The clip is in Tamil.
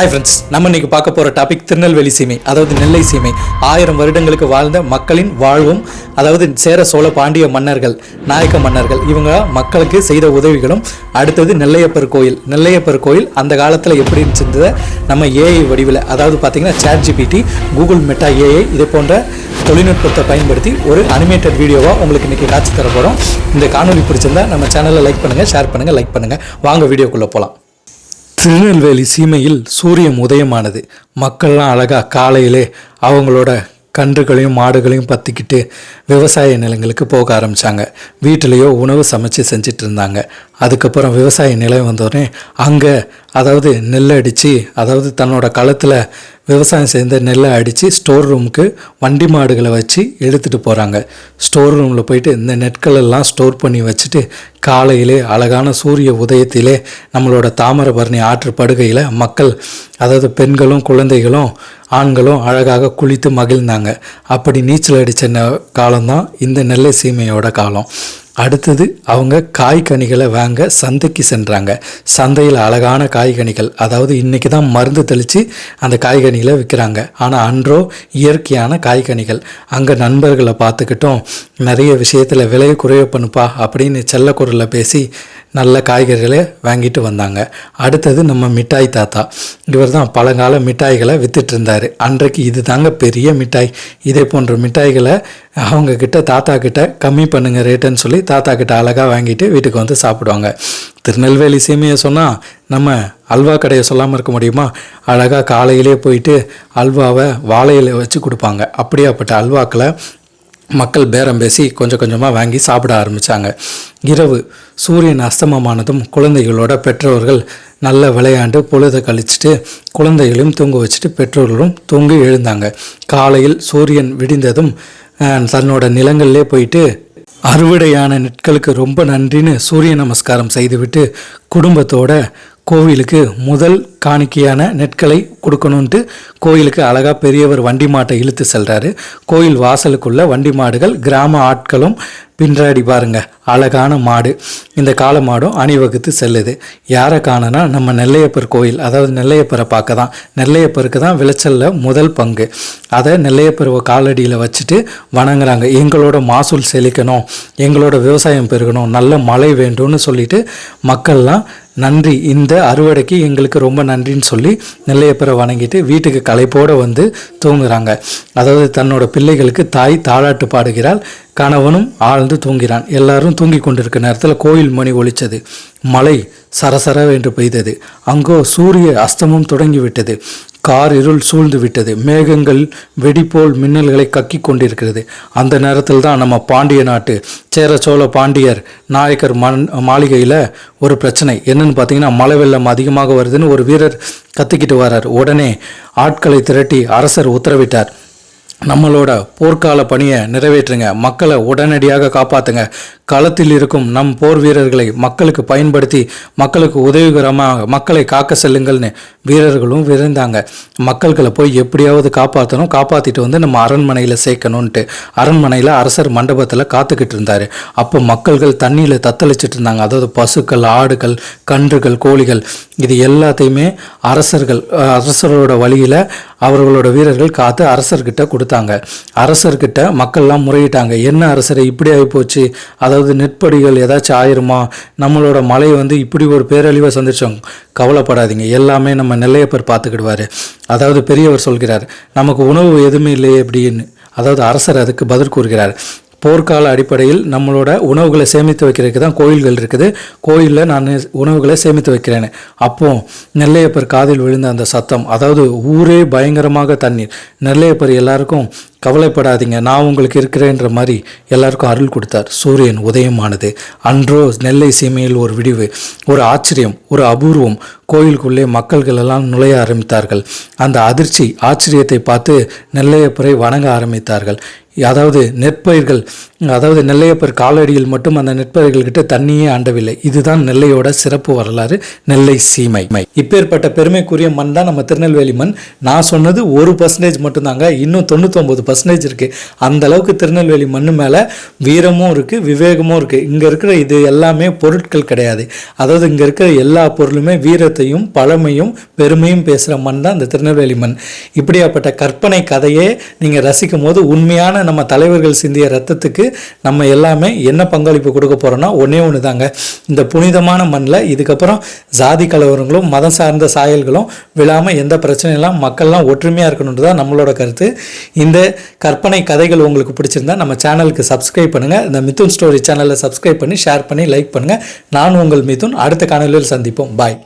ஹாய் ஃப்ரெண்ட்ஸ் நம்ம இன்னைக்கு பார்க்க போகிற டாபிக் திருநெல்வேலி சீமை அதாவது நெல்லை சீமை. ஆயிரம் வருடங்களுக்கு வாழ்ந்த மக்களின் வாழ்வும் அதாவது சேர சோழ பாண்டிய மன்னர்கள் நாயக்க மன்னர்கள் இவங்க மக்களுக்கு செய்த உதவிகளும் அடுத்தது நெல்லையப்பர் கோயில். நெல்லையப்பர் கோயில் அந்த காலத்தில் எப்படி இருந்துச்சதை நம்ம ஏஐ வடிவில் அதாவது பார்த்தீங்கன்னா chat GPT Google Meta AI இது போன்ற தொழில்நுட்பத்தை பயன்படுத்தி ஒரு அனிமேட்டட் வீடியோவாக உங்களுக்கு இன்றைக்கி காட்சி தர போகிறோம் இந்த காணொலி பிடிச்சிருந்தா நம்ம சேனலை லைக் பண்ணுங்கள் ஷேர் பண்ணுங்கள் லைக் பண்ணுங்கள் வாங்க வீடியோக்குள்ளே போகலாம் திருநெல்வேலி சீமையில் சூரியன் உதயமானது. மக்கள்லாம் அழகாக காலையிலே அவங்களோட கன்றுகளையும் மாடுகளையும் பற்றிக்கிட்டு விவசாய நிலங்களுக்கு போக ஆரம்பித்தாங்க வீட்டிலையோ உணவு சமைச்சு செஞ்சிட்டு இருந்தாங்க. அதுக்கப்புறம் விவசாய நிலம் வந்தோடனே அங்கே அதாவது நெல் அடித்து அதாவது தன்னோட களத்தில் விவசாயம் சேர்ந்த நெல்லை அடித்து ஸ்டோர் ரூமுக்கு வண்டி மாடுகளை வச்சு எடுத்துகிட்டு போகிறாங்க ஸ்டோர் ரூமில் போயிட்டு இந்த நெற்களெல்லாம் ஸ்டோர் பண்ணி வச்சுட்டு காலையிலே அழகான சூரிய உதயத்திலே நம்மளோட தாமிரபரணி ஆற்று படுகையில் மக்கள் அதாவது பெண்களும் குழந்தைகளும் ஆண்களும் அழகாக குளித்து மகிழ்ந்தாங்க. அப்படி நீச்சல் அடித்த காலம்தான் இந்த நெல்லை சீமையோட காலம். அடுத்தது அவங்க காய்கனிகளை வாங்க சந்தைக்கு சென்றாங்க. சந்தையில் அழகான காய்கனிகள் அதாவது இன்றைக்கி தான் மருந்து தெளித்து அந்த காய்கனிகளை விற்கிறாங்க. ஆனால் அன்றோ இயற்கையான காய்கனிகள். அங்கே நண்பர்களை பார்த்துக்கிட்டோம் நிறைய விஷயத்தில் விலையை குறைய பண்ணுப்பா அப்படின்னு செல்லக்குரலில் பேசி நல்ல காய்கறிகளை வாங்கிட்டு வந்தாங்க. அடுத்தது நம்ம மிட்டாய் தாத்தா. இவர் தான் பழங்கால மிட்டாய்களை வித்துட்டு அன்றைக்கு இது தாங்க பெரிய மிட்டாய். இதே போன்ற மிட்டாய்களை அவங்க கிட்ட தாத்தா கிட்ட கம்மி பண்ணுங்க ரேட்டுன்னு சொல்லி தாத்தா கிட்ட அழகாக வாங்கிட்டு வீட்டுக்கு வந்து சாப்பிடுவாங்க. திருநெல்வேலி சேமியை சொன்னால் நம்ம அல்வா கடையை சொல்லாமல் இருக்க முடியுமா? அழகாக காலையிலே போயிட்டு அல்வாவை வாழையில் வச்சு கொடுப்பாங்க. அப்படியாப்பட்ட அல்வாக்களை மக்கள் பேரம் பேசி கொஞ்சம் கொஞ்சமாக வாங்கி சாப்பிட ஆரம்பித்தாங்க இரவு சூரியன் அஸ்தமமானதும் குழந்தைகளோட பெற்றோர்கள் நல்ல விளையாண்டு பொழுதை கழிச்சிட்டு குழந்தைகளையும் தூங்க வச்சுட்டு பெற்றோர்களும் தூங்கி எழுந்தாங்க. காலையில் சூரியன் விடிந்ததும் தன்னோட நிலங்களிலே போயிட்டு அறுவடையான நெற்களுக்கு ரொம்ப நன்றின்னு சூரிய நமஸ்காரம் செய்துவிட்டு குடும்பத்தோட கோவிலுக்கு முதல் காணிக்கையான நெற்களை கொடுக்கணுன்ட்டு கோயிலுக்கு அழகாக பெரியவர் வண்டி மாட்டை இழுத்து செல்கிறாரு கோயில் வாசலுக்குள்ள வண்டி மாடுகள் கிராம ஆட்களும் பின்றாடி பாருங்க அழகான மாடு. இந்த கால மாடும் அணிவகுத்து செல்லுது. யாரை காணனா நம்ம நெல்லையப்பர் கோயில் அதாவது நெல்லையப்பரை பார்க்க தான் நெல்லையப்பருக்கு தான் விளைச்சலில் முதல் பங்கு. அதை நெல்லையப்பர் காலடியில் வச்சுட்டு வணங்குறாங்க. எங்களோட மாசூல் செழிக்கணும் எங்களோட விவசாயம் பெருகணும் நல்ல மழை வேண்டும்னு சொல்லிட்டு மக்கள்லாம் நன்றி. இந்த அறுவடைக்கு எங்களுக்கு ரொம்ப நன்றின்னு சொல்லி நெல்லையப்பரை வணங்கிட்டு வீட்டுக்கு களைப்போடு வந்து தூங்குறாங்க. அதாவது தன்னோட பிள்ளைகளுக்கு தாய் தாளாட்டு பாடுகிறாள். கணவனும் ஆழ்ந்து தூங்கிறான் எல்லாரும் தூங்கி கொண்டிருக்க நேரத்தில் கோயில் மணி ஒலிச்சது. மழை சரசரவென்று பெய்தது. அங்கோ சூரிய அஸ்தமம் தொடங்கிவிட்டது. கார் இருள் சூழ்ந்து விட்டது மேகங்கள் வெடிபோல் மின்னல்களை கக்கி கொண்டிருக்கிறது. அந்த நேரத்தில் தான் நம்ம பாண்டிய நாட்டு சேர சோழ பாண்டியர் நாயக்கர் மண் மாளிகையில் ஒரு பிரச்சனை. என்னன்னு பார்த்தீங்கன்னா மழை வெள்ளம் அதிகமாக வருதுன்னு ஒரு வீரர் கத்திக்கிட்டு வரார் உடனே ஆட்களை திரட்டி அரசர் உத்தரவிட்டார். நம்மளோட போர்க்கால பணியை நிறைவேற்றுங்க. மக்களை உடனடியாக காப்பாற்றுங்க களத்தில் இருக்கும் நம் போர் வீரர்களை மக்களுக்கு பயன்படுத்தி மக்களுக்கு உதவிகரமாக மக்களை காக்க செல்லுங்கள்னு வீரர்களும் விரைந்தாங்க. மக்கள்களை போய் எப்படியாவது காப்பாற்றணும் காப்பாற்றிட்டு வந்து நம்ம அரண்மனையில் சேர்க்கணுன்ட்டு அரண்மனையில் அரசர் மண்டபத்தில் காத்துக்கிட்டு இருந்தார். அப்போ மக்கள்கள் தண்ணியில் தத்தளிச்சிட்டு இருந்தாங்க. அதாவது பசுக்கள் ஆடுகள் கன்றுகள் கோழிகள் இது எல்லாத்தையுமே அரசர்கள் அரசரோட வழியில் அவர்களோட வீரர்கள் காத்து அரசர்கிட்ட கொடுத்தாங்க. அரசர்கிட்ட மக்கள்லாம் முறையிட்டாங்க. என்ன அரசரை இப்படி ஆகிப்போச்சு அதாவது நெற்படிகள் ஏதாச்சும் ஆயிருமா? நம்மளோட மலை வந்து இப்படி ஒரு பேரழிவை சந்திச்சோம். கவலைப்படாதீங்க. எல்லாமே நம்ம நெல்லையப்பர் பார்த்துக்கிடுவார். அதாவது பெரியவர் சொல்கிறார் நமக்கு உணவு எதுவுமே இல்லையே அப்படின்னு. அதாவது அரசர் அதுக்கு பதில் கூறுகிறார். போர்க்கால அடிப்படையில் நம்மளோட உணவுகளை சேமித்து வைக்கிறதுக்கு தான் கோயில்கள் இருக்குது. கோயிலில் நான் உணவுகளை சேமித்து வைக்கிறேன் அப்போ நெல்லையப்பர் காதில் விழுந்த அந்த சத்தம் அதாவது ஊரே பயங்கரமாக தண்ணீர். நெல்லையப்பர் எல்லாருக்கும் கவலைப்படாதீங்க நான் உங்களுக்கு இருக்கிறேன்ற மாதிரி எல்லாருக்கும் அருள் கொடுத்தார். சூரியன் உதயமானது. அன்றோ நெல்லை சீமையில் ஒரு விடிவு ஒரு ஆச்சரியம் ஒரு அபூர்வம். கோயிலுக்குள்ளே மக்கள்கள் எல்லாம் நுழைய ஆரம்பித்தார்கள். அந்த அதிர்ச்சி ஆச்சரியத்தை பார்த்து நெல்லையப்பரை வணங்க ஆரம்பித்தார்கள். அதாவது நெற்பயிர்கள் அதாவது நெல்லையப்பர் காலடியில் மட்டும் அந்த நெற்பயிர்கள்கிட்ட தண்ணியே ஆண்டவில்லை இதுதான் நெல்லையோட சிறப்பு வரலாறு நெல்லை சீமை. இப்பேற்பட்ட பெருமைக்குரிய மண் தான் நம்ம திருநெல்வேலி மண். நான் சொன்னது ஒரு பர்சன்டேஜ் மட்டும்தாங்க இன்னும் தொண்ணூத்தொம்பது பர்சன்டேஜ் இருக்குது அந்த அளவுக்கு திருநெல்வேலி மண் மேலே வீரமும் இருக்குது விவேகமும் இருக்குது இங்கே இருக்கிற இது எல்லாமே பொருட்கள் கிடையாது. அதாவது இங்கே இருக்கிற எல்லா பொருளுமே வீரத்தையும் பழமையும் பெருமையும் பேசுகிற மண் தான் இந்த திருநெல்வேலி மண். இப்படியாப்பட்ட கற்பனை கதையே நீங்கள் ரசிக்கும் போது உண்மையான நம்ம தலைவர்கள் சிந்திய ரத்தத்துக்கு நம்ம எல்லாமே என்ன பங்களிப்பு கொடுக்க போகிறோன்னா ஒன்றே ஒன்று தாங்க இந்த புனிதமான மண்ணில் இதுக்கப்புறம் ஜாதி கலவரங்களும் மதம் சார்ந்த சாயல்களும் விழாமல் எந்த பிரச்சனையெல்லாம் மக்கள்லாம் ஒற்றுமையாக இருக்கணுன்றது தான் நம்மளோட கருத்து. இந்த கற்பனை கதைகள் உங்களுக்கு பிடிச்சிருந்தா நம்ம சேனலுக்கு சப்ஸ்கிரைப் பண்ணுங்கள் இந்த மிதுன் ஸ்டோரி சேனலை சப்ஸ்கிரைப் பண்ணி ஷேர் பண்ணி லைக் பண்ணுங்கள் நான் உங்கள் மிதுன். அடுத்த காணொலியில் சந்திப்போம். பாய்.